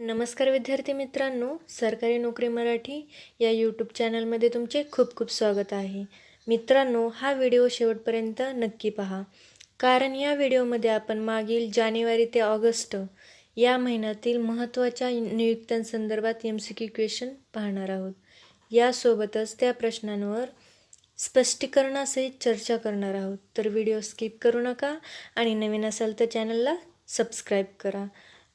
नमस्कार विद्यार्थी मित्रांनो सरकारी नोकरी मराठी या यूट्यूब चॅनलमध्ये तुमचे खूप खूप स्वागत आहे. मित्रांनो हा व्हिडिओ शेवटपर्यंत नक्की पहा. कारण या व्हिडिओमध्ये आपण मागील जानेवारी ते ऑगस्ट या महिन्यातील महत्त्वाच्या नियुक्त्यांसंदर्भात एम सी क्यू क्वेश्चन पाहणार आहोत. यासोबतच त्या प्रश्नांवर स्पष्टीकरणासहित चर्चा करणार आहोत. तर व्हिडिओ स्किप करू नका आणि नवीन असाल तर चॅनलला सबस्क्राईब करा.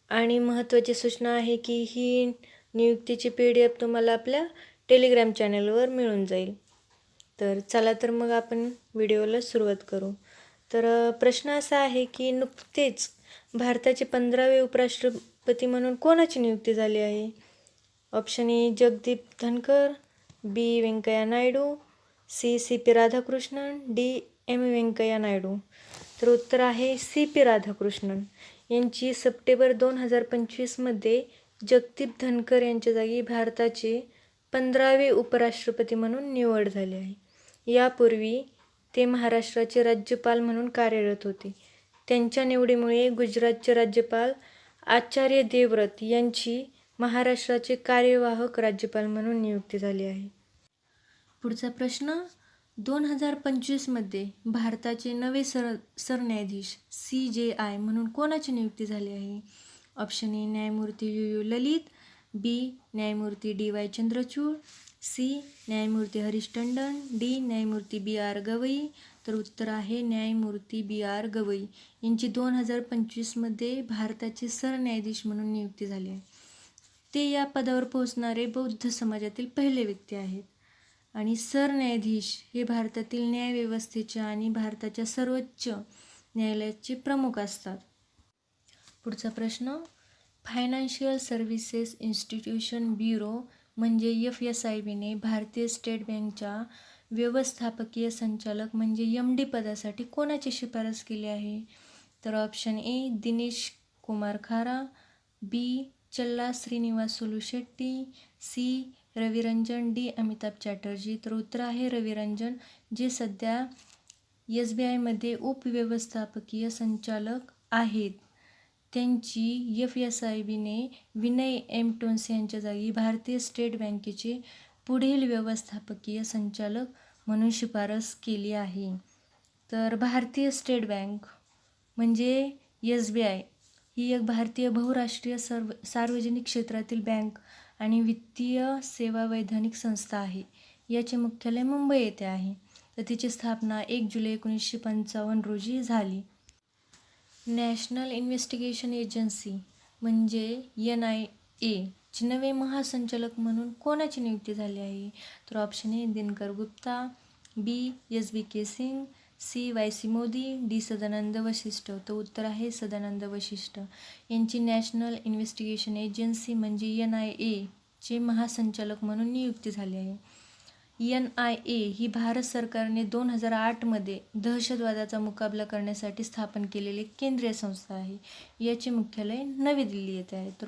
आणि महत्त्वाची सूचना आहे की ही नियुक्तीची पी डी एफ तुम्हाला आपल्या टेलिग्राम चॅनलवर मिळून जाईल. तर चला तर मग आपण व्हिडिओला सुरुवात करू. तर प्रश्न असा आहे की नुकतेच भारताचे पंधरावे उपराष्ट्रपती म्हणून कोणाची नियुक्ती झाली आहे? Option A Jagdeep Dhankhar B Venkaiah Naidu C C P Radhakrishnan D M Venkaiah Naidu. तर उत्तर आहे सी पी राधाकृष्णन. यांची सप्टेंबर दोन हजार पंचवीसमध्ये जगदीप धनकर यांच्या जागी भारताचे पंधरावे उपराष्ट्रपती म्हणून निवड झाली आहे. यापूर्वी ते महाराष्ट्राचे राज्यपाल म्हणून कार्यरत होते. त्यांच्या निवडीमुळे गुजरातचे राज्यपाल आचार्य देवव्रत यांची महाराष्ट्राचे कार्यवाहक राज्यपाल म्हणून नियुक्ती झाली आहे. पुढचा प्रश्न दोन हजार पंचवीसमध्ये भारताचे नवे सर सरन्यायाधीश सी जे आय म्हणून कोणाची नियुक्ती झाली आहे? ऑप्शन ए न्यायमूर्ती यू यू ललित. बी न्यायमूर्ती डी वाय चंद्रचूड. सी न्यायमूर्ती हरीश टंडन. डी न्यायमूर्ती बी आर गवई. तर उत्तर आहे न्यायमूर्ती बी आर गवई. यांची दोन हजार पंचवीसमध्ये भारताचे सरन्यायाधीश म्हणून नियुक्ती झाली आहे. ते या पदावर पोहोचणारे बौद्ध समाजातील पहिले व्यक्ती आहेत. आणि सरन्यायाधीश हे भारतातील न्यायव्यवस्थेच्या आणि भारताच्या सर्वोच्च न्यायालयाचे प्रमुख असतात. पुढचा प्रश्न फायनान्शियल सर्व्हिसेस इन्स्टिट्यूशन ब्युरो म्हणजे एफ एस आय बीने भारतीय स्टेट बँकच्या व्यवस्थापकीय संचालक म्हणजे एम डी पदासाठी कोणाची शिफारस केली आहे? तर ऑप्शन ए Dinesh Kumar Khara. B Challa Srinivasulu Shetty. C Raviranjan D. Amitabh Chatterjee. तर उत्तर आहे रविरंजन जे सध्या एस बी आयमध्ये उपव्यवस्थापकीय संचालक आहेत. त्यांची एफ एस आय बीने विनय एम. टोन्स यांच्या जागी भारतीय स्टेट बँकेचे पुढील व्यवस्थापकीय संचालक म्हणून शिफारस केली आहे. तर भारतीय स्टेट बँक म्हणजे एस बी आय ही एक भारतीय बहुराष्ट्रीय सर्व सार्वजनिक क्षेत्रातील बँक आणि वित्तीय सेवा वैधानिक संस्था आहे. याचे मुख्यालय मुंबई येथे आहे. तर तिची स्थापना एक जुलै एकोणीसशे पंचावन्न रोजी झाली. नॅशनल इन्व्हेस्टिगेशन एजन्सी म्हणजे एन आय ए नवे महासंचालक म्हणून कोणाची नियुक्ती झाली आहे? तर option A Dinkar Gupta B S B K Singh C Y C Modi D Sadanand Vashisht. तर उत्तर आहे सदानंद वशिष्ठ. यांची नॅशनल इन्व्हेस्टिगेशन एजन्सी म्हणजे एन आय ए चे महासंचालक म्हणून नियुक्ती झाली आहे. एन आय ए ही भारत सरकारने दोन हजार आठमध्ये दहशतवादाचा मुकाबला करण्यासाठी स्थापन केलेली केंद्रीय संस्था आहे. याचे मुख्यालय नवी दिल्ली येथे आहे. तर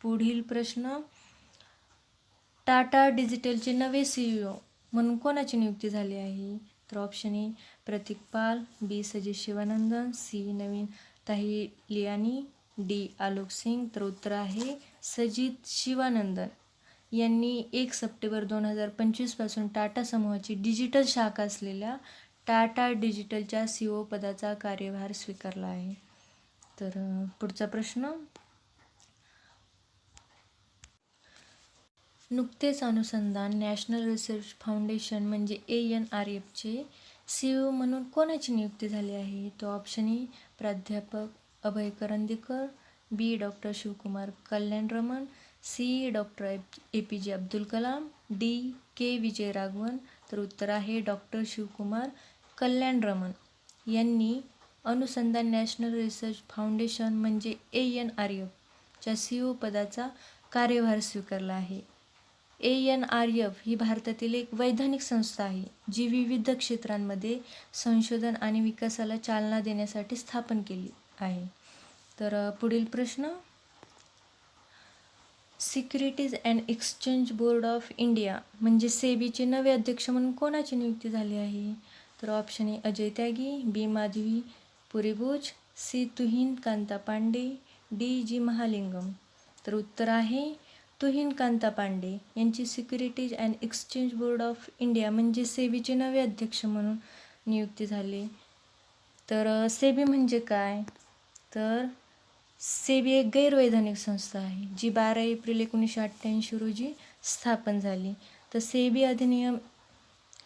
पुढील प्रश्न टाटा डिजिटलचे नवे सीईओ म्हणून कोणाची नियुक्ती झाली आहे? तर ऑप्शन ए Prateek Pal B Saji Sivanandan C Naveen Tahiliani D Alok Singh. तर उत्तर आहे सजित शिवानंदन. यांनी एक सप्टेंबर दोन हजार पंचवीसपासून टाटा समूहाची डिजिटल शाखा असलेल्या टाटा डिजिटलच्या सी ओ पदाचा कार्यभार स्वीकारला आहे. तर पुढचा प्रश्न नुकतेच अनुसंधान नॅशनल रिसर्च फाउंडेशन म्हणजे ए एन आर एफचे सी ओ म्हणून कोणाची नियुक्ती झाली आहे? तो ऑप्शन ए e, प्राध्यापक Abhay Karandikar B doctor Shivakumar Kalyanaraman C doctor A P J Abdul Kalam D K Vijay Raghavan. तर उत्तर आहे डॉक्टर शिवकुमार कल्याणरमण. यांनी अनुसंधान नॅशनल रिसर्च फाउंडेशन म्हणजे ए एन आर एफच्या सी ओ पदाचा कार्यभार स्वीकारला आहे. ए एन आर एफ ही भारतातील एक वैधानिक संस्था आहे जी विविध क्षेत्रांमध्ये संशोधन आणि विकासाला चालना देण्यासाठी स्थापन केली आहे. तर पुढील प्रश्न. Securities and exchange board of India म्हणजे सेबीचे नवे अध्यक्ष म्हणून कोणाची नियुक्ती झाली आहे? तर option A Ajay Tyagi B Madhavi Puri Buch C Tuhin Kanta Pandey D G Mahalingam. तर उत्तर आहे तुहिन कांता पांडे यांची securities and exchange board of India म्हणजे सेबीचे नवे अध्यक्ष म्हणून नियुक्ती झाली. तर सेबी म्हणजे काय? तर सेबी एक गैरवैधानिक संस्था आहे जी बारा एप्रिल एकोणीसशे अठ्ठ्याऐंशी रोजी स्थापन झाली. तर सेबी अधिनियम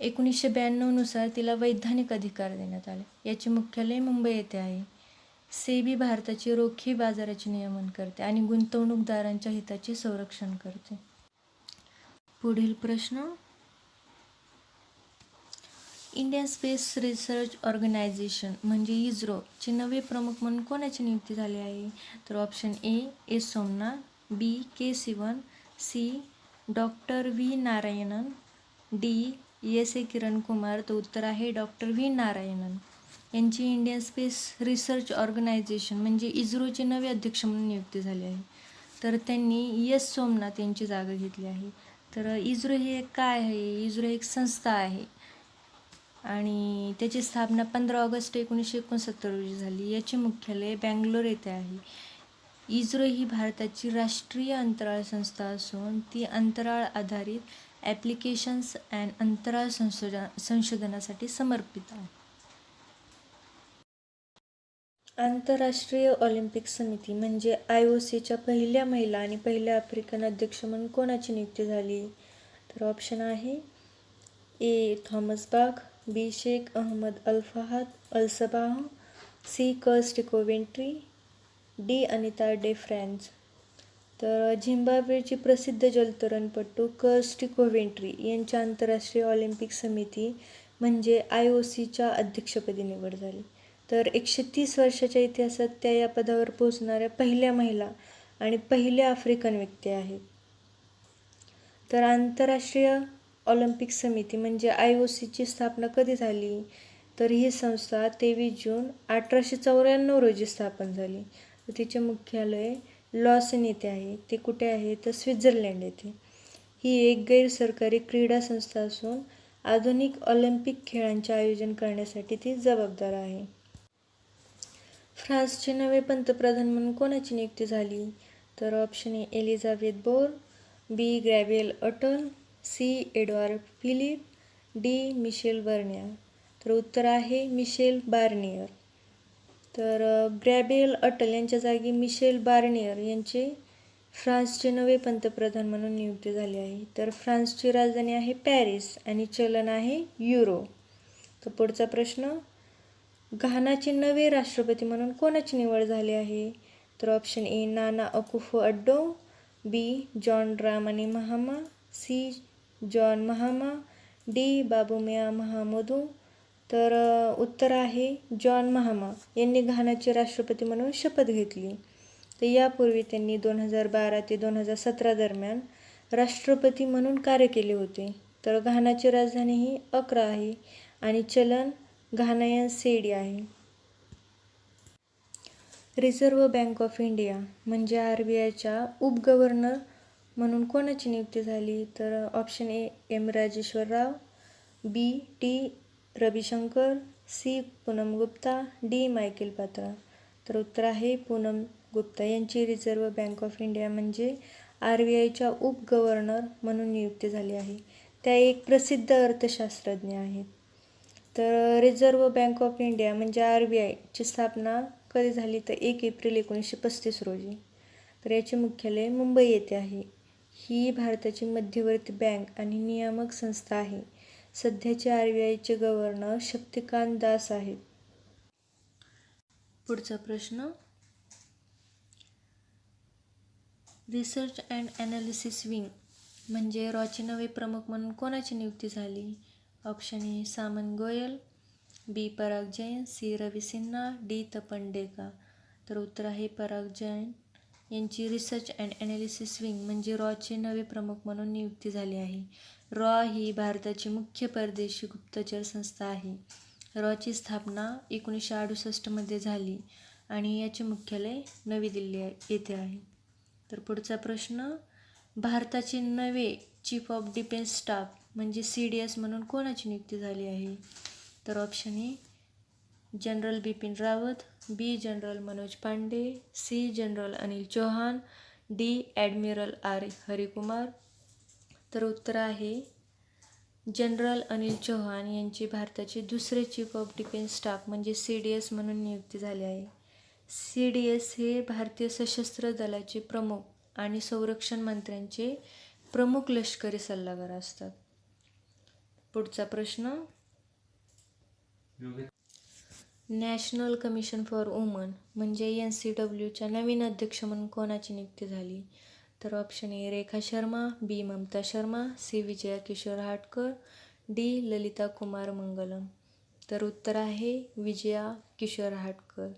एकोणीसशे ब्याण्णवनुसार तिला वैधानिक अधिकार देण्यात आले. याचे मुख्यालय मुंबई येथे आहे. सेबी भारताची रोखी बाजाराचे नियमन करते आणि गुंतवणूकदारांच्या हिताचे संरक्षण करते. पुढील प्रश्न. इंडियन स्पेस रिसर्च ऑर्गनायझेशन म्हणजे इस्रोचे नवे प्रमुख म्हणून कोणाची नियुक्ती झाली आहे? तर option A S Somnath B K Sivan C doctor V Narayanan D S A Kiran Kumar तर उत्तर आहे डॉक्टर व्ही नारायणन. यांची इंडियन स्पेस रिसर्च ऑर्गनायझेशन म्हणजे इस्रोचे नवे अध्यक्ष म्हणून नियुक्ती झाली आहे. तर त्यांनी एस सोमनाथ यांची जागा घेतली आहे. तर इस्रो हे एक काय आहे? इस्रो एक संस्था आहे. आणि त्याची स्थापना पंधरा ऑगस्ट एकोणीसशे एकोणसत्तर रोजी झाली. याचे मुख्यालय बँगलोर येथे आहे. इस्रो ही भारताची राष्ट्रीय अंतराळ संस्था असून ती अंतराळ आधारित ॲप्लिकेशन्स अँड अंतराळ संशोधन संशोधनासाठी समर्पित आहे. आंतरराष्ट्रीय ऑलिम्पिक समिती म्हणजे आय ओ सीच्या पहिल्या महिला आणि पहिल्या आफ्रिकन अध्यक्ष म्हणून कोणाची नियुक्ती झाली? तर ऑप्शन आहे A. Thomas Bach B. Sheikh Ahmad al Fahad al Sabah C Kirsty Coventry D. Anita DeFrantz तर झिम्बाब्वेची प्रसिद्ध जलतरणपटू कर्स्ट कोव्हेंट्री यांच्या आंतरराष्ट्रीय ऑलिम्पिक समिती म्हणजे आय ओ सीच्या अध्यक्षपदी निवड झाली. तर एकशे तीस वर्षाच्या इतिहासात त्या या पदावर पोहोचणाऱ्या पहिल्या महिला आणि पहिल्या आफ्रिकन व्यक्ती आहेत. तर आंतरराष्ट्रीय ऑलिम्पिक समिती म्हणजे आय ओ सीची स्थापना कधी झाली? तर ही संस्था तेवीस जून अठराशे चौऱ्याण्णव रोजी स्थापन झाली. तर तिचे मुख्यालय लॉसन येथे आहे. ते कुठे आहे? तर स्वित्झर्लंड येथे. ही एक गैरसरकारी क्रीडा संस्था असून आधुनिक ऑलिम्पिक खेळांचे आयोजन करण्यासाठी ती जबाबदार आहे. फ्रान्सचे नवे पंतप्रधान म्हणून कोणाची नियुक्ती झाली? तर option A Elisabeth Borne B Gabriel Attal C Edouard Philippe D Michel Barnier तर उत्तर आहे मिशेल बार्नियर तर ग्रॅबेल ग्रॅबियल अटल यांच्या जागी मिशेल बार्नियर यांचे फ्रान्सचे नवे पंतप्रधान म्हणून नियुक्ती झाली आहे. तर फ्रान्सची राजधानी आहे पॅरिस आणि चलन आहे युरो. तर पुढचा प्रश्न घानाचे नवे राष्ट्रपती म्हणून कोणाची निवड झाली आहे? तर option A Nana Akufo Addo B John Dramani Mahama C John Mahama D Bawumia Mahamudu तर उत्तर आहे जॉन महामा. यांनी घानाचे राष्ट्रपती म्हणून शपथ घेतली. तर यापूर्वी त्यांनी दोन हजार बारा ते दोन हजार सतरा दरम्यान राष्ट्रपती म्हणून कार्य केले होते. तर घानाची राजधानी ही अकरा आहे. आणि चलन घानायन सेडी आहे. रिझर्व्ह बँक ऑफ इंडिया म्हणजे आर बी आयच्या उपगव्हर्नर म्हणून कोणाची नियुक्ती झाली? तर option A M. Rajeshwar Rao B T. Ravishankar C. Poonam Gupta D. Michael Patra. तर उत्तर आहे पूनम गुप्ता. यांची रिझर्व्ह बँक ऑफ इंडिया म्हणजे आर बी आयच्या उपगव्हर्नर म्हणून नियुक्ती झाली आहे. त्या एक प्रसिद्ध अर्थशास्त्रज्ञ आहेत. तर रिझर्व्ह बँक ऑफ इंडिया म्हणजे आर बी आयची स्थापना कधी झाली तर एक एप्रिल एकोणीसशे पस्तीस रोजी. तर याचे मुख्यालय मुंबई येथे आहे. ही भारताची मध्यवर्ती बँक आणि नियामक संस्था आहे. सध्याचे आर बी आयचे गव्हर्नर शक्तिकांत दास आहेत. पुढचा प्रश्न. रिसर्च अँड ॲनालिसिस विंग म्हणजे रॉचे नवे प्रमुख म्हणून कोणाची नियुक्ती झाली? Option A Saman Goel B Parag Jain C Ravi Sinha D Tapan Deka तर उत्तर आहे पराग जैन. यांची रिसर्च अँड ॲनालिसिस विंग म्हणजे रॉचे नवे प्रमुख म्हणून नियुक्ती झाली आहे. रॉ ही भारताची मुख्य परदेशी गुप्तचर संस्था आहे. रॉची स्थापना एकोणीसशे अडुसष्टमध्ये झाली आणि याचे मुख्यालय नवी दिल्ली आहे- येथे आहे. तर पुढचा प्रश्न भारताचे नवे चीफ ऑफ डिफेन्स स्टाफ म्हणजे सी डी एस म्हणून कोणाची नियुक्ती झाली आहे? तर option A general Bipin Rawat B general Manoj Pande C general Anil Chauhan D admiral R Harikumar. तर उत्तर आहे जनरल अनिल चौहान यांची भारताचे दुसरे चीफ ऑफ डिफेन्स स्टाफ म्हणजे सी डी एस म्हणून नियुक्ती झाली आहे. सी डी एस हे भारतीय सशस्त्र दलाचे प्रमुख आणि संरक्षण मंत्र्यांचे प्रमुख लष्करी सल्लागार असतात. पुढचा प्रश्न? नॅशनल कमिशन फॉर वुमन म्हणजे एन सी डब्ल्यूच्या नवीन अध्यक्ष म्हणून कोणाची नियुक्ती झाली? तर option A Rekha Sharma B Mamata Sharma C Vijaya Kishore Hatkar D Lalitha Kumaramangalam. तर उत्तर आहे विजया किशोर हाटकर.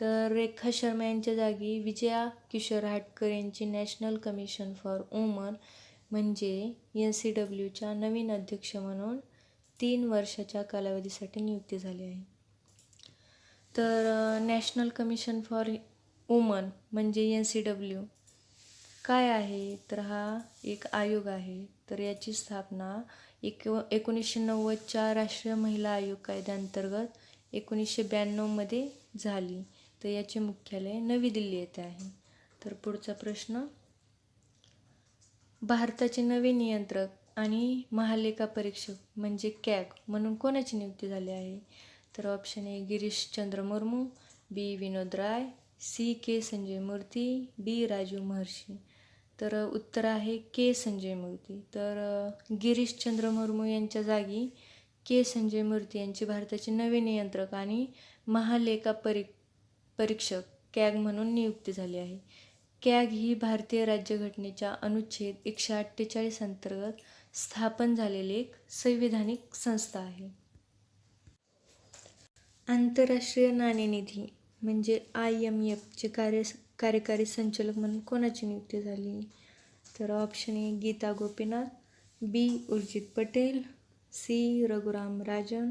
तर रेखा शर्मा यांच्या जागी विजया किशोर हाटकर यांची नॅशनल कमिशन फॉर वुमन म्हणजे एन सी डब्ल्यूच्या नवीन अध्यक्ष म्हणून तीन वर्षाच्या कालावधीसाठी नियुक्ती झाली आहे. तर नॅशनल कमिशन फॉर वुमन म्हणजे एन सी डब्ल्यू काय आहे? तर हा एक आयोग आहे. तर याची स्थापना एक एकोणीसशे नव्वदच्या राष्ट्रीय महिला आयोग कायद्याअंतर्गत एकोणीसशे ब्याण्णवमध्ये झाली. तर याचे मुख्यालय नवी दिल्ली येथे आहे. तर पुढचा प्रश्न भारताचे नवे नियंत्रक आणि महालेखा परीक्षक म्हणजे कॅग म्हणून कोणाची नियुक्ती झाली आहे? तर option A Girish Chandra Murmu B Vinod Rai C K Sanjay Murthy D Raju महर्षी. तर उत्तर आहे के संजय मूर्ती. तर गिरीशचंद्र मुर्मू यांच्या जागी के संजय मूर्ती यांची भारताचे नवे नियंत्रक आणि महालेखा परी परीक्षक कॅग म्हणून नियुक्ती झाली आहे. कॅग ही भारतीय राज्यघटनेच्या अनुच्छेद एकशे अठ्ठेचाळीस अंतर्गत स्थापन झालेली एक संविधानिक संस्था आहे. आंतरराष्ट्रीय नाणेनिधी म्हणजे आय एम एफचे कार्य कार्यकारी संचालक म्हणून कोणाची नियुक्ती झाली? तर option A Gita Gopinath B Urjit Patel C Raghuram Rajan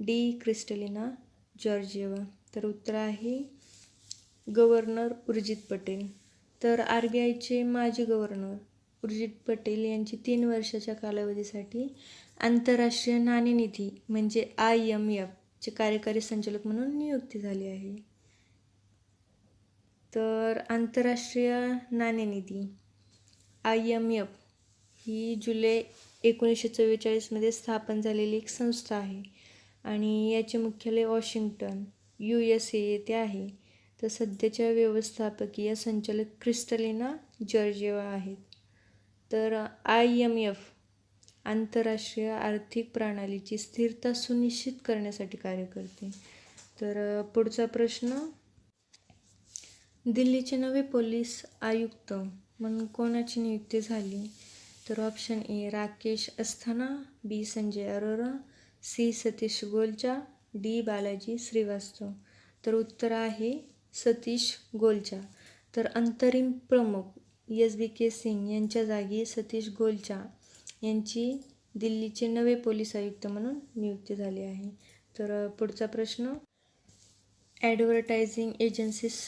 D Kristalina Georgieva तर उत्तर आहे गव्हर्नर उर्जित पटेल. तर आर बी आयचे माजी गव्हर्नर उर्जित पटेल यांची तीन वर्षाच्या कालावधीसाठी आंतरराष्ट्रीय नाणेनिधी म्हणजे आय एम एफचे कार्यकारी संचालक म्हणून नियुक्ती झाली आहे. तर आंतरराष्ट्रीय नाणेनिधी आय एम एफ ही जुलै एकोणीसशे चव्वेचाळीसमध्ये स्थापन झालेली एक संस्था आहे आणि याचे मुख्यालय वॉशिंग्टन यू एस ए येथे आहे. तर सध्याच्या व्यवस्थापकीय संचालक क्रिस्टलिना जर्जेवा आहेत. तर आय एम एफ आंतरराष्ट्रीय आर्थिक प्रणालीची स्थिरता सुनिश्चित करण्यासाठी कार्य करते. तर पुढचा प्रश्न दिल्लीचे नवे पोलीस आयुक्त म्हणून कोणाची नियुक्ती झाली? तर option A Rakesh Asthana B Sanjay Arora C Satish Golcha D Balaji Srivastava. तर उत्तर आहे सतीश गोलचा. तर अंतरिम प्रमुख एस बी के सिंग यांच्या जागी सतीश गोलचा यांची दिल्लीचे नवे पोलीस आयुक्त म्हणून नियुक्ती झाली आहे. तर पुढचा प्रश्न. ॲडव्हर्टायझिंग एजन्सीस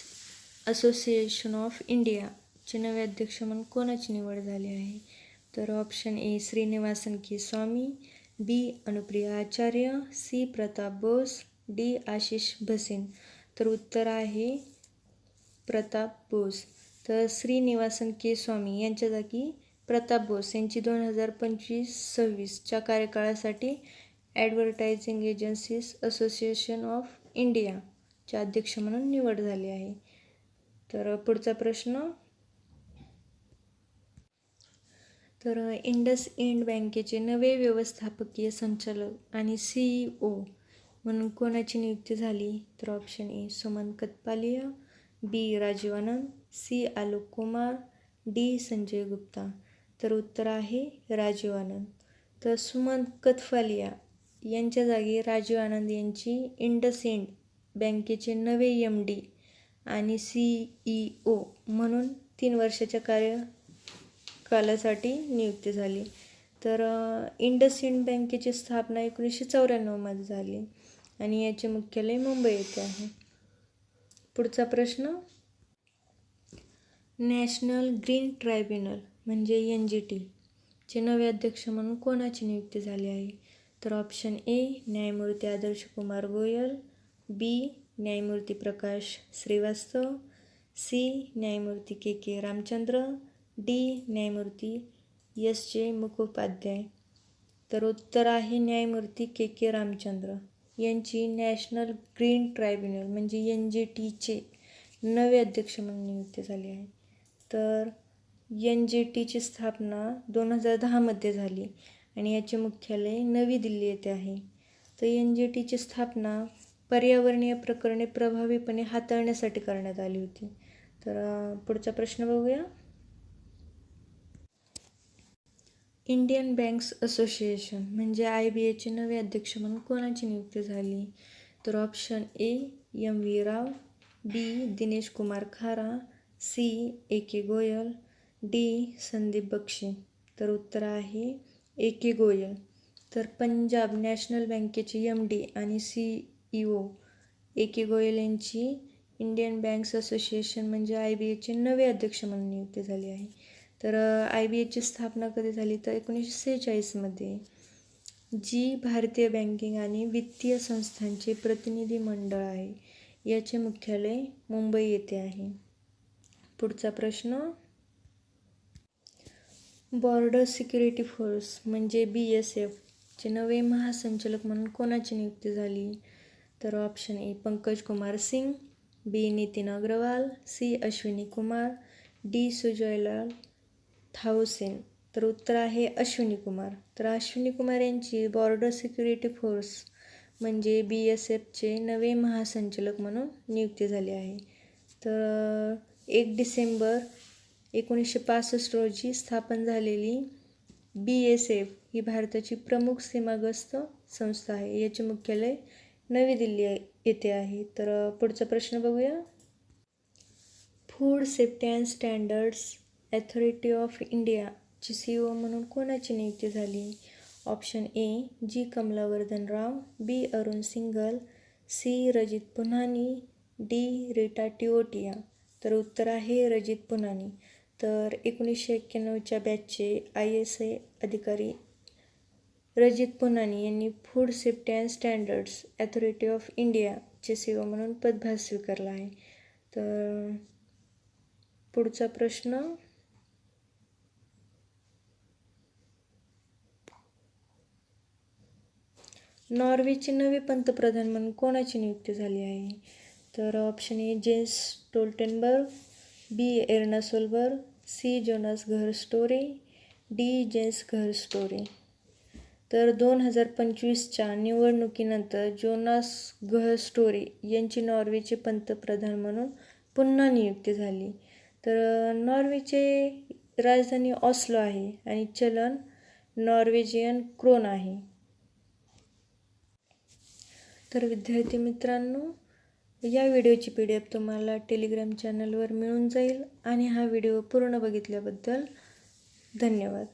असोसिएशन ऑफ इंडियाचे नवे अध्यक्ष म्हणून कोणाची निवड झाली आहे? तर option A Srinivasan K Swamy B Anupriya Acharya C Pratap Bose D Ashish Bhasin. तर उत्तर आहे प्रताप बोस. तर श्रीनिवासन के. स्वामी यांच्या जागी प्रताप बोस यांची दोन हजार पंचवीस सव्वीसच्या कार्यकाळासाठी ॲडव्हर्टायझिंग एजन्सीज असोसिएशन ऑफ इंडियाचे अध्यक्ष म्हणून निवड झाली आहे. तर पुढचा प्रश्न. तर इंडस इंड बँकेचे नवे व्यवस्थापकीय संचालक आणि सी ई ओ म्हणून कोणाची नियुक्ती झाली तर option A Suman Katpalia B Rajiv Anand C Alok Kumar D Sanjay Gupta. तर उत्तर आहे राजीव आनंद. तर सुमन कतफालिया यांच्या जागी राजीव आनंद यांची इंडसइंड बँकेचे नवे एम डी आणि सी ई ओ म्हणून तीन वर्षाच्या कार्य कालासाठी नियुक्ती झाली. तर इंडसइंड बँकेची स्थापना एकोणीसशे चौऱ्याण्णवमध्ये झाली. आणि याचे मुख्यालय मुंबई येथे आहे. पुढचा प्रश्न? नॅशनल ग्रीन ट्रायब्युनल म्हणजे एन जी टी चे नवे अध्यक्ष म्हणून कोणाची नियुक्ती झाली आहे? तर ऑप्शन ए न्यायमूर्ती आदर्श कुमार गोयल बी न्यायमूर्ती प्रकाश श्रीवास्तव सी न्यायमूर्ती के के रामचंद्र डी न्यायमूर्ती एस जे मुखोपाध्याय. तर उत्तर आहे न्यायमूर्ती के के रामचंद्र. यांची नॅशनल ग्रीन ट्रायब्युनल म्हणजे एन जे टीचे नवे अध्यक्ष म्हणून नियुक्ती झाली आहे. तर एन जे टीची स्थापना दोन हजार दहामध्ये झाली आणि याचे मुख्यालय नवी दिल्ली येथे आहे. तर एन जी टीची स्थापना पर्यावरणीय प्रकरणे प्रभावीपणे हाताळण्यासाठी करण्यात आली होती. तर पुढचा प्रश्न बघूया. इंडियन बँक्स असोसिएशन म्हणजे आय बी एचे नवे अध्यक्ष म्हणून कोणाची नियुक्ती झाली? तर option A M V Rao B Dinesh Kumar Khara C A K Goel D Sandeep Bakshi. तर उत्तर आहे ए के गोयल. तर पंजाब नॅशनल बँकेचे एम डी आणि C E O A K Goel यांची इंडियन बँक्स असोसिएशन म्हणजे आय बी एचे नवे अध्यक्ष म्हणून नियुक्ती झाली आहे. तर आय बी एची स्थापना कधी झाली? तर एकोणीसशे सेहेचाळीसमध्ये जी भारतीय बँकिंग आणि वित्तीय संस्थांचे प्रतिनिधी मंडळ आहे याचे मुख्यालय मुंबई येथे आहे. पुढचा प्रश्न बॉर्डर सिक्युरिटी फोर्स म्हणजे बी एस एफचे नवे महासंचालक म्हणून कोणाची नियुक्ती झाली? तर option A Pankaj Kumar Singh B Nitin Agarwal C Ashwini Kumar D Sujoy Lal Thaosen तर उत्तर आहे अश्विनी कुमार. तर अश्विनी कुमार यांची बॉर्डर सिक्युरिटी फोर्स म्हणजे बी एस एफचे नवे महासंचालक म्हणून नियुक्ती झाली आहे. तर एक डिसेंबर एकोणीसशे पासष्ट रोजी स्थापन झालेली बी एस एफ ही भारताची प्रमुख सीमागस्त संस्था आहे. याचे मुख्यालय नवी दिल्ली आहे- येथे आहे. तर पुढचा प्रश्न बघूया. Food safety and standards authority of इंडियाची सी ओ म्हणून कोणाची नियुक्ती झाली? Option A G Kamalavardhan Rao B Arun Singhal C Rajit Punhani D Rita Teotia. तर उत्तर आहे रजित पुनानी तर एकोणीसशे एक्क्याण्णवच्या बॅचचे आय एस ए अधिकारी रजित पुनानी यांनी food safety and standards authority of इंडियाचे सेवा म्हणून पदभार स्वीकारला आहे. तर पुढचा प्रश्न नॉर्वेचे नवे पंतप्रधान म्हणून कोणाची नियुक्ती झाली आहे? तर option A Jens Stoltenberg B Erna Solberg C Jonas Gahr Store D Jens Gahr Store तर दोन हजार पंचवीसच्या निवडणुकीनंतर जोनास घर स्टोरे यांची नॉर्वेचे पंतप्रधान म्हणून पुन्हा नियुक्ती झाली. तर नॉर्वेचे राजधानी ऑस्लो आहे आणि चलन नॉर्वेजियन क्रोन आहे. तर विद्यार्थी मित्रांनो या व्हिडिओची पी डी एफ तुम्हाला टेलिग्राम चॅनलवर मिळून जाईल आणि हा व्हिडिओ पूर्ण बघितल्याबद्दल धन्यवाद.